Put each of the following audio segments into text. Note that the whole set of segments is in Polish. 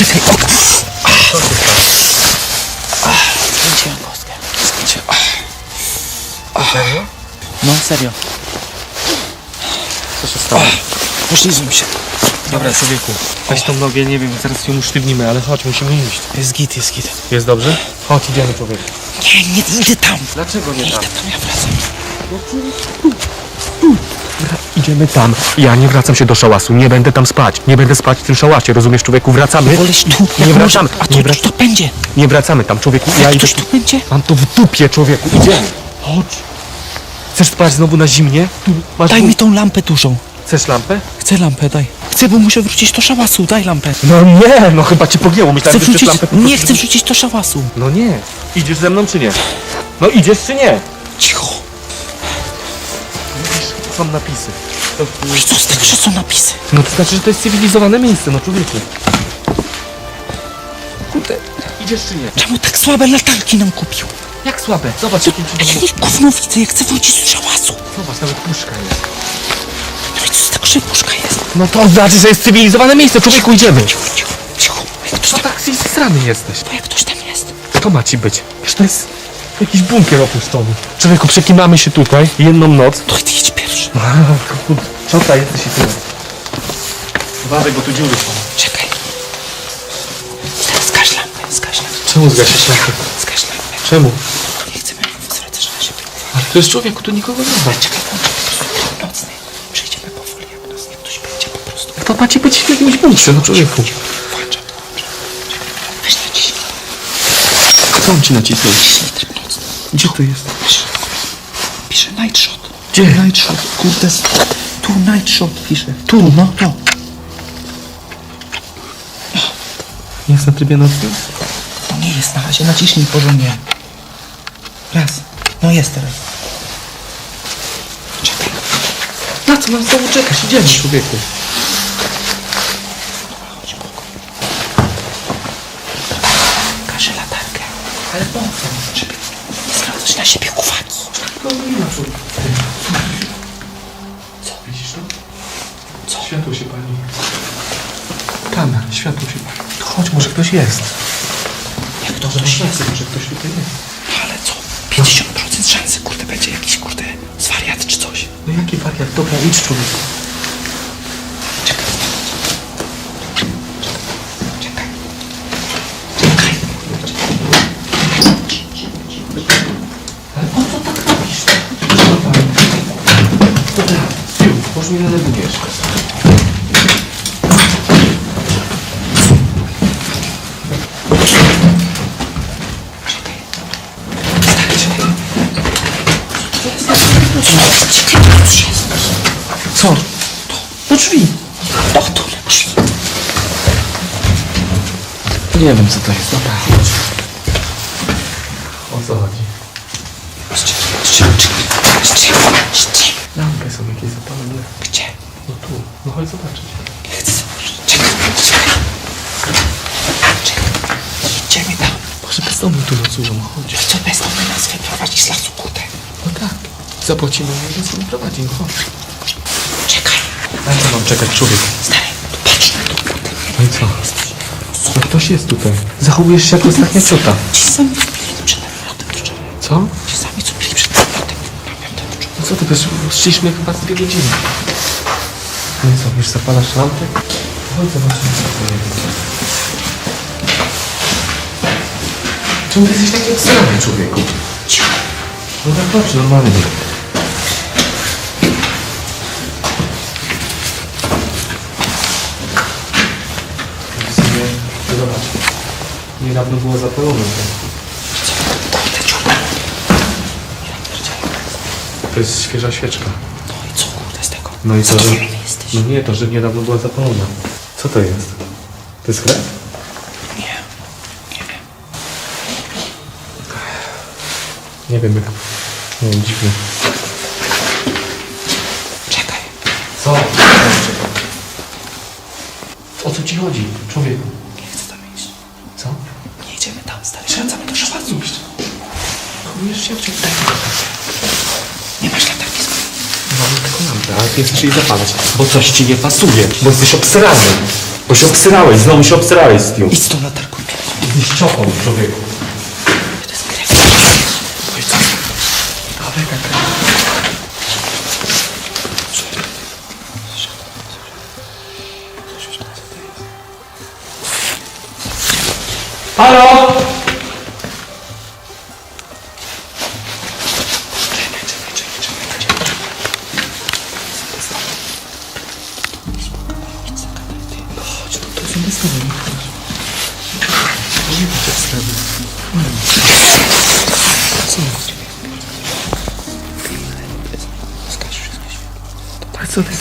Czekaj, o! Kręciłem kostkę. Serio? No, serio. Co się stało? Poślizłem się. Dobra, człowieku. Weź tą nogę, nie wiem, zaraz się usztywnimy, ale chodź, musimy iść. Jest git, jest git. Jest dobrze? Chodź, idziemy, człowieku. Nie, nie idę tam. Dlaczego nie Idę tam, ja wracam. Idziemy tam. Ja nie wracam się do szałasu, nie będę tam spać. Nie będę spać w tym szałasie, rozumiesz, człowieku? Wracamy. Woleś tu. Nie jak wracamy. może- A to Nie, wrac- to będzie. nie wracamy tam, człowieku. Ja idę. ktoś tu będzie? Mam to w dupie, człowieku. Idziemy. Chodź. Chcesz spać znowu na zimnie? Tu masz Daj tu- mi tą lampę dużą. Chcesz lampę? Chcę lampę, daj. Chcę, bo muszę wrócić do szałasu. Daj lampę. No nie, no chyba cię pogięło. Chcę Myślałem, że chcesz wrócić. lampę po Nie chcę wrócić do szałasu. No nie. Idziesz ze mną czy nie? No idziesz czy nie? Cicho. Są napisy. To, co z tego, że są napisy? no to znaczy, że to jest cywilizowane miejsce, no człowieku. Kurde, idziesz czy nie? Czemu tak słabe latarki nam kupił? Jak słabe. Zobacz, jakie Ja ci nie gówno widzę, jak chcę wrócić do szałasu. Zobacz, nawet puszka jest. No i co z tego, że puszka jest? No to znaczy, że jest cywilizowane miejsce, człowieku, idziemy. Cicho, cicho, cicho. Jak ktoś No tam, tak strany jesteś. bo jak ktoś tam jest. To ma ci być. Wiesz, to jest jakiś bunkier opuszczony. Człowieku, przekinamy się tutaj jedną noc. To ty idź pierwszy. Czota jesteś i tyle. Uważaj, bo tu dziury są. Czekaj. Zgaś lampę, zgaś lampę. Czemu zgasisz lampę? Zgaś lampę. Czemu? Nie chcemy zwracać na siebie. Ale to jest człowieku, tu nikogo nie ma. Czekaj, włączę tryb nocny. Przejdziemy powoli, jak nas nie ktoś będzie po prostu. To ma ci być w jakimś bunkrze, no człowieku. Włączam, włączam. Czekaj, weź naciśnij. Co on ci nacisnął? Gdzie to jest? Pisze, pisze night shot. Gdzie? Night shot. Kurde, tu night shot pisze. Tu, no, to. Jest na trybie nocnym? No nie jest na razie, naciśnij porządnie. Raz. No jest teraz. Czekaj. Na co mam znowu czekać? Idziemy, człowieku. Każe latarkę. Ale po co? Żeby na siebie uwagi. No. Co? Widzisz to? Co? Światło się pali. Tam, światło się pali. To chodź, może ktoś jest. Jak to ktoś jest? Może ktoś tutaj jest. Ale co? 50% szansy, kurde, będzie jakiś, kurde, zwariat czy coś. No jaki wariat? Dobra, idź człowieku. Czekaj. Czekaj. Czekaj. Ale po co tak robisz? Dobra, już, mnie denerwujesz. Co? Do drzwi. Do, do drzwi. Nie wiem co to jest. Dobra. O co chodzi? Z czym? Z czym? Z czym? Z czym? Lampy są jakieś zapalone. Gdzie? No tu, no chodź zobaczyć. Nie chcę zobaczyć. Czekaj, czekaj. Czekaj. Idziemy tam. Może bezdomni tu nocują, chodź. Co bezdomny nas wyprowadzi z lasu, kurde. No tak. Zapłacimy i nas nie prowadzi, no chodź. Czekaj. Na co mam czekać, człowiek? Stary, tu patrz na to, kurde. No i co? No ktoś jest tutaj. Zachowujesz się jak ostatnia ciota. Ci sami sami co co ty, wiesz, szliśmy chyba dwie godziny. No i co, wiesz, zapalasz lampę? Chodź zobaczymy, co to jest. Czemu ty jesteś taki obsrany, człowieku? No tak chodź, normalnie. Zobacz. Niedawno było zapalone. Kurde, To jest świeża świeczka. No i co, kurde, z tego? No i co, że... Jesteś? No nie, to, że niedawno była zapalona. Co to jest? To jest chleb? Nie. Nie wiem. Nie wiem, jak... Nie wiem, dziwnie. Czekaj. Co? O co ci chodzi, człowieku? Nie chcę tam iść. Co? Nie idziemy tam, stary. Wracamy do szałasu. Chowujesz się czym? Nie masz latarki z Chcesz jej zapalać. Bo coś ci nie pasuje, bo jesteś obsrany. Bo się obsyrałeś, znowu się obsyrałeś z tym. Idź tą latarką. Jesteś ciopą, człowieku. To jest krew. Oj, co? Dawaj, krew. Halo! A co ty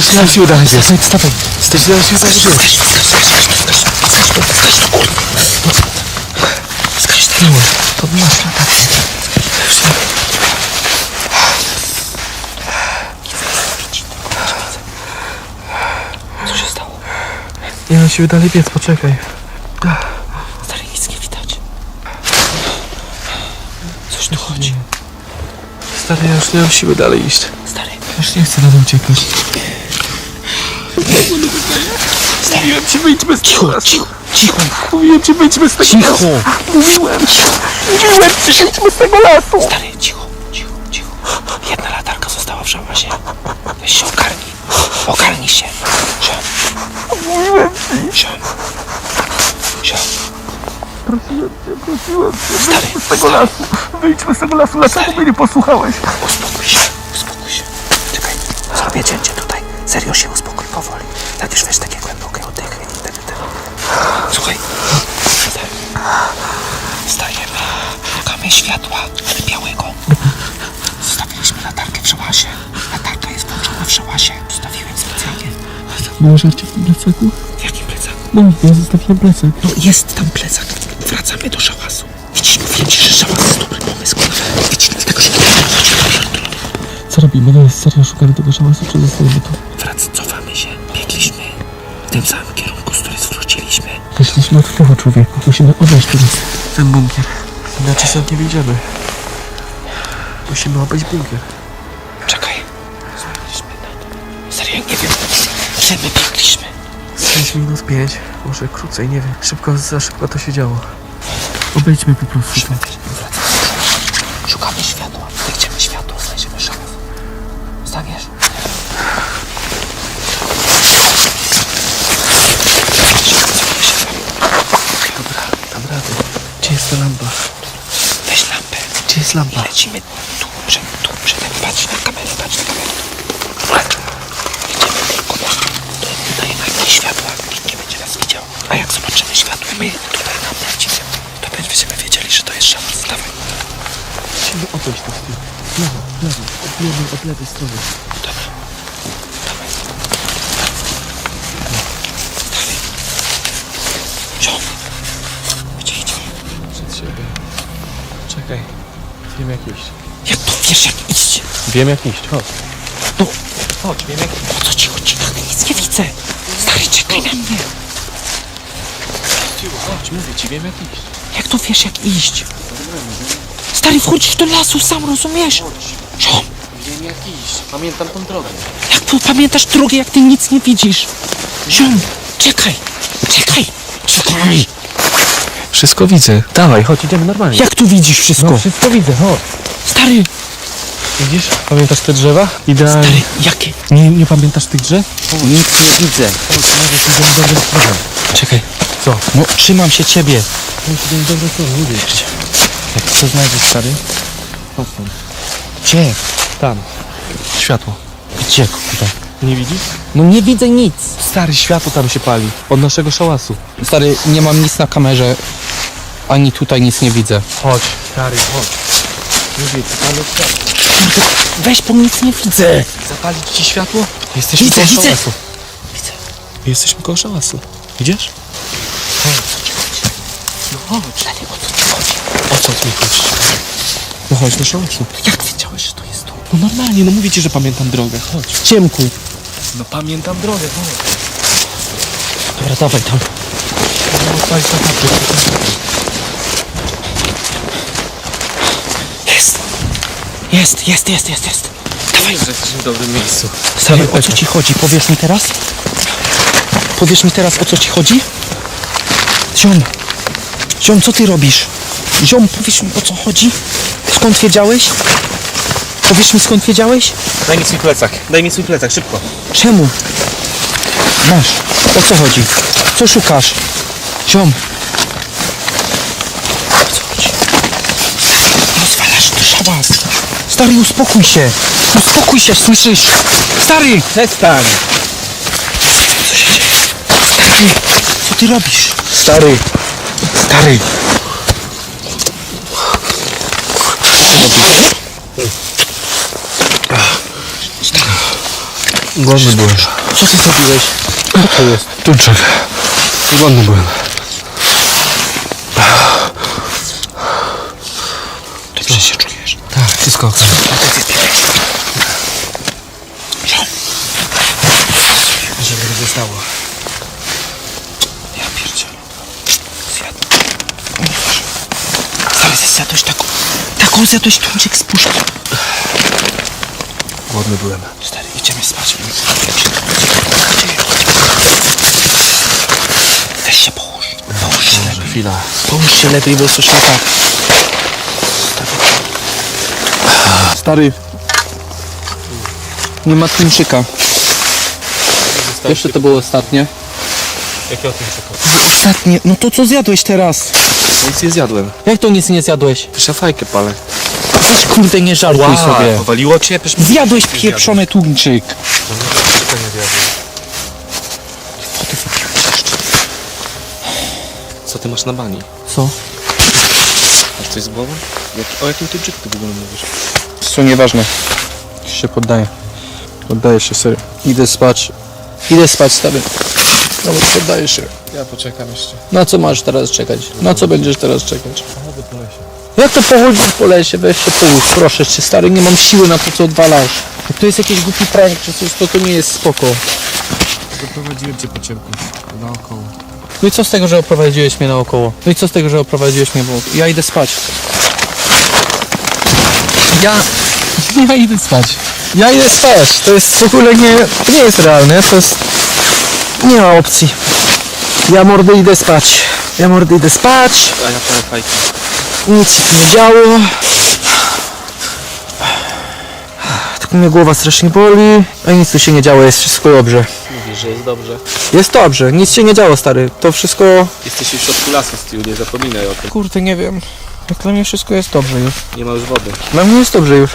Źle się udaje. Wstawaj, wstawaj. Jesteś źle się udaje. Skacz tam. Podnoś latarkę. Co się stało? Nie mam siły dalej biec, poczekaj. Stary, nic nie widać. Coś tu chodzi. Stary, ja już nie mam siły dalej iść. Stary, Już nie chcę na dół uciekać. Mówiłem ci wyjdźmy z tego cicho, cicho, cicho. Mówiłem ci wyjdźmy z tego Cicho. lasu. Mówiłem. Mówiłem ci wyjdźmy z tego lasu. Stary, cicho. Jedna latarka została w żałazie. Weź się ogarnij. Ogarnij się. Siom. Mówiłem ci. Siom. Siom. Stary, Wyjdźmy z tego lasu. Wyjdźmy z tego lasu. Dlaczego mnie nie posłuchałeś? Uspokój się, uspokój się. Czekaj, zrobię cięcie tutaj. Serio się uspokój powoli. Zabierz weź takie głębokie oddechy i wtedy ten. Słuchaj. Stary. Wstajemy. Szukamy światła, ale białego. Zostawiliśmy latarkę w szałasie. Latarka jest włączona w szałasie. Zostawiłem specjalnie. Żarcie w tym plecaku? W jakim plecaku? No ja zostawiłem plecak. No jest tam plecak. Wracamy do szałasu. Widzisz, mówię ci, że szałas jest dobry pomysł. Wycinaj z tego się Co robimy? No jest serio szukamy tego szałasu, czy zostajemy tu? Wrac, cofamy się. Biegliśmy w tym samym kierunku, z której zwróciliśmy. Wyszliśmy od tyłu, człowieku. Musimy odejść teraz. Ten bunkier. Inaczej stąd nie wyjdziemy. Musimy obejść bunkier. 5 minut 5, może krócej, nie wiem. Szybko, za szybko to się działo. Obejdźmy po prostu to. Szukamy światła. Znajdziemy światło, znajdziemy szałas. Staniesz? Dobra, dam radę. Gdzie jest ta lampa? Weź lampę. Gdzie jest lampa? lecimy tu, przed, tu, przed. Patrz na kamerę, patrz na kamerę. Idziemy tylko na... To tutaj ma jakieś światła. Nikt nie będzie nas widział. A jak zobaczymy światło, my tutaj nam lecimy. To będziemy wiedzieli, że to jest szałas. Dawaj. Musimy obejść to z tyłu. W lewo, w lewo, od lewej, od lewej strony. Dobra. Dawaj. Dalej. Gdzie idziemy? Przed siebie. Czekaj. Wiem jak iść. Jak to wiesz, jak iść? Wiem jak iść, chodź. No. Chodź, wiem jak... Po co ci chodzi? Nic nie widzę. Stary, czekaj na mnie. Chodź, mówię ci, wiem jak iść. Jak to wiesz, jak iść? Stary, wchodzisz do lasu, sam rozumiesz? Ziom, Wiem jak iść. Pamiętam tą drogę. jak tu pamiętasz drogę, jak ty nic nie widzisz? Ziom, czekaj, czekaj, czekaj. Wszystko widzę. Dawaj, chodź, idziemy normalnie. Jak tu widzisz wszystko? No, wszystko widzę, chodź. Stary, Widzisz? Pamiętasz te drzewa? Idealnie. stary, jakie? Nie, nie pamiętasz tych drzew? Nic nie widzę. Chodź, nawet idziemy dobrym stronę. Czekaj, Co? no trzymam się ciebie. Dobra, to mówię. Jak co znajdziesz, stary? Patrz. Gdzie? Tam. Światło. Gdzie, kurde? Nie widzisz? No nie widzę nic. Stary, światło tam się pali. Od naszego szałasu. Stary, nie mam nic na kamerze. Ani tutaj nic nie widzę. Chodź, stary, chodź. Mówię, ci tam jest światło. Weź, bo nic nie widzę. Zapalić ci światło? Jesteśmy Widzę, koło widzę. szałasu. Widzę. Jesteśmy koło szałasu. Idziesz? No chodź. Ale o co ci chodzi? O co mi chodzi? No chodź szałasu. Jak wiedziałeś, że to jest tu? No normalnie, no mówię ci, że pamiętam drogę. Chodź. W ciemku. No pamiętam drogę, chodź. Dobra, dawaj tam. No. Jest. Jest, jest, jest, jest, jest. Dawaj. Że jesteśmy w dobrym miejscu. Stary, o co ci chodzi? Powiesz mi teraz? Powiesz mi teraz, o co ci chodzi? Ziom. Ziom, co ty robisz? Ziom, powiesz mi, o co chodzi? Skąd wiedziałeś? Powiesz mi, skąd wiedziałeś? Daj mi swój plecak. Daj mi swój plecak, szybko. Czemu? Masz. O co chodzi? Co szukasz? Ziom. O co chodzi? Rozwalasz tu szałas. Stary, uspokój się. Uspokój się, słyszysz? Stary! Przestań. Co się dzieje? Stary! Co ty robisz? Stary. Stary! Głodny byłem. Co ty zrobiłeś? Co to jest? Tuczek. Głodny byłem. Dobrze się czujesz? Tak, wszystko okej. Żeby nie zostało. Ja pierdzielę. Zjadł. Nie wierzę. Stary, zjadłeś taką... Taką zjadłeś tuńczyk z puszki. Głodny byłem. Stary, idziemy spać. Weź się połóż. Połóż się lepiej. chwila. Połóż się lepiej, bo jest coś nie tak. Stary. Nie ma tuńczyka. Jeszcze to było ostatnie. Jakie o tym? Ostatnie. No to co zjadłeś teraz? Nic nie zjadłem. Jak to nic nie zjadłeś? Szafajkę palę. Weź kurde nie żartuj sobie. powaliło cię? Przecież Zjadłeś pieprzony tuńczyk. Czego nie zjadłem? Co ty masz na bani? Co? Masz coś z głową? Jak, o jakim tuńczyku ty w ogóle mówisz? Co nieważne. Się poddaję. Poddaję się serio. Idę spać. Idę spać stary. No bo poddaję się. Ja poczekam jeszcze. Na co masz teraz czekać? Na co będziesz teraz czekać? Chodzę po lesie. Jak to pochodzisz po lesie? Weź się połóż, proszę cię stary, nie mam siły na to co odwalasz. Jak to jest jakiś głupi prank czy coś, to to nie jest spoko. Doprowadziłem cię po ciemku. Naokoło. No i co z tego, że oprowadziłeś mnie naokoło? No i co z tego, że oprowadziłeś mnie naokoło? Ja idę spać. Ja... Ja idę spać. Ja idę spać. To jest w ogóle nie... To nie jest realne, to jest... Nie ma opcji. Ja mordy idę spać. Ja mordy idę spać. A ja palę fajki. Nic się nie działo. Tylko mnie głowa strasznie boli. A nic tu się nie działo, jest wszystko dobrze. Mówisz, że jest dobrze. Jest dobrze, nic się nie działo stary. To wszystko... Jesteś w środku lasu, Stu, nie zapominaj o tym. Kurde, nie wiem. Jak dla mnie wszystko jest dobrze już. Nie ma już wody. Dla mnie jest dobrze już.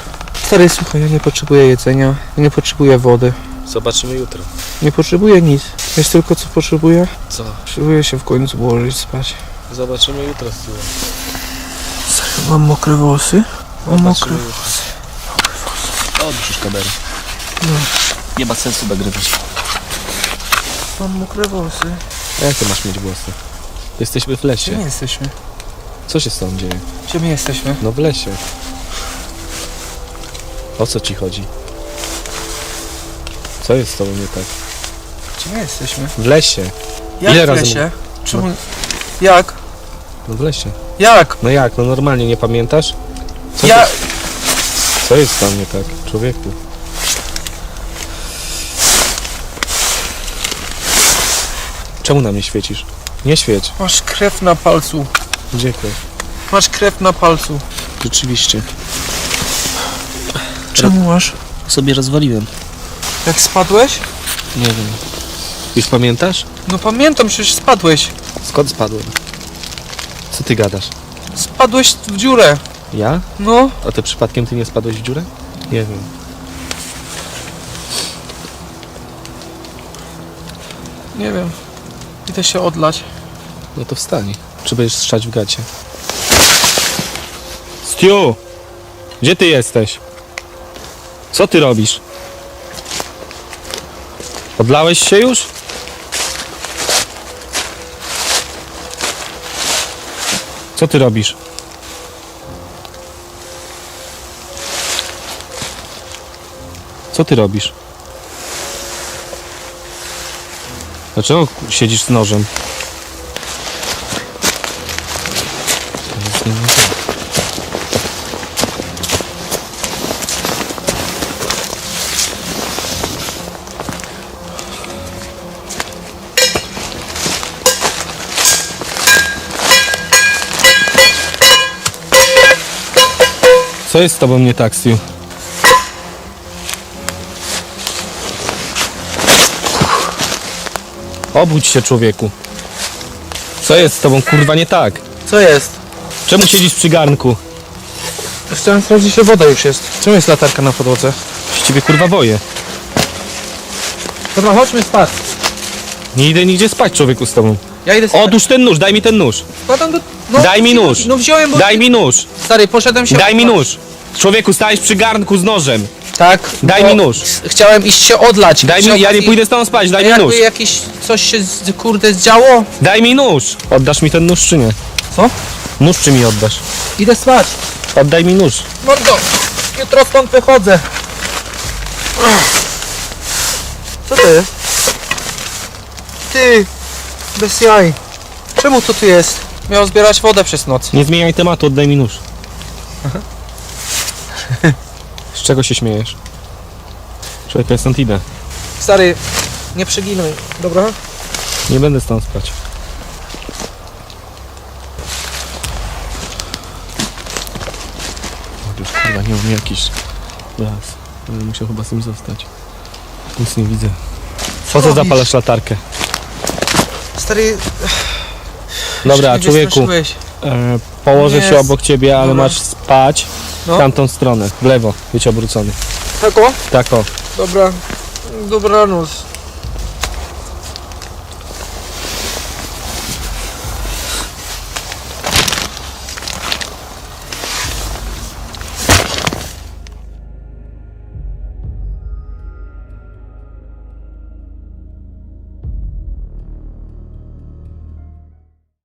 Stary, słuchaj, ja nie potrzebuję jedzenia. Ja nie potrzebuję wody. Zobaczymy jutro. Nie potrzebuję nic. Wiesz tylko co potrzebuję? Co? Potrzebuję się w końcu położyć spać. Zobaczymy jutro, Stu. Mam mokre włosy? Mam mokre Zobaczymy jutro. Odrzuć kamerę. Nie ma sensu nagrywać. Mam mokre włosy. A jak ty masz mieć włosy? Jesteśmy w lesie. Gdzie my jesteśmy? Co się z tobą dzieje? Gdzie my jesteśmy? No w lesie. O co ci chodzi? Co jest z tobą nie tak? Gdzie my jesteśmy? W lesie. Jak Ile w razy lesie? Czemu... Jak? No w lesie. Jak? No jak? No normalnie nie pamiętasz? Co, Ja... ty, co jest tam nie tak? Człowieku. Czemu na mnie świecisz? Nie świeć. Masz krew na palcu. Dziękuję. Masz krew na palcu. Rzeczywiście. Czemu masz? Sobie rozwaliłem. Jak spadłeś? Nie wiem. Już pamiętasz? No pamiętam, przecież spadłeś. Skąd spadłem? Co ty gadasz? Spadłeś w dziurę. Ja? No. A ty przypadkiem ty nie spadłeś w dziurę? Nie wiem. Nie wiem. Idę się odlać. No to wstań. Czy będziesz strzać w gacie? Stu! Gdzie ty jesteś? Co ty robisz? Odlałeś się już? Co ty robisz? Co ty robisz? Dlaczego siedzisz z nożem? Co jest z tobą nie tak, Stu? Obudź się, człowieku. Co jest z tobą, kurwa, nie tak? Co jest? Czemu siedzisz przy garnku? Chciałem sprawdzić, że woda już jest. Czemu jest latarka na podłodze? Z ciebie kurwa boję. Dobra, chodźmy spać. Nie idę nigdzie spać, człowieku, z tobą. Ja idę spać. Odłóż ten nóż, daj mi ten nóż. Wkładam do... No, Daj mi nóż. No wziąłem, bo... Daj mi nóż. Stary, poszedłem się... Daj mi odlać. nóż. Człowieku, stałeś przy garnku z nożem. Tak. Daj bo mi nóż. Chciałem iść się odlać. Daj mi, ja nie pójdę z tobą spać, daj mi Jakby nóż. jakieś coś się z, kurde zdziało? Daj mi nóż. Oddasz mi ten nóż czy nie? Co? Nóż czy mi oddasz? Idę spać. Oddaj mi nóż. Mordo, jutro stąd wychodzę. Co jest? Ty, bez jaj. Czemu to tu jest? Miał zbierać wodę przez noc. Nie zmieniaj tematu, oddaj mi nóż. Z czego się śmiejesz? Człowiek, ja stąd idę. Stary, nie przeginuj, dobra? Nie będę stąd spać. Już chyba nie mam jakiś las. Będę musiał chyba z tym zostać. Nic nie widzę. Po co robisz? zapalasz latarkę? Stary, Dobra, mnie człowieku, e, położę Nie, się obok ciebie, ale dobra. masz spać No. w tamtą stronę, w lewo, być obrócony. Tak o? Tak o. Dobra, dobranoc.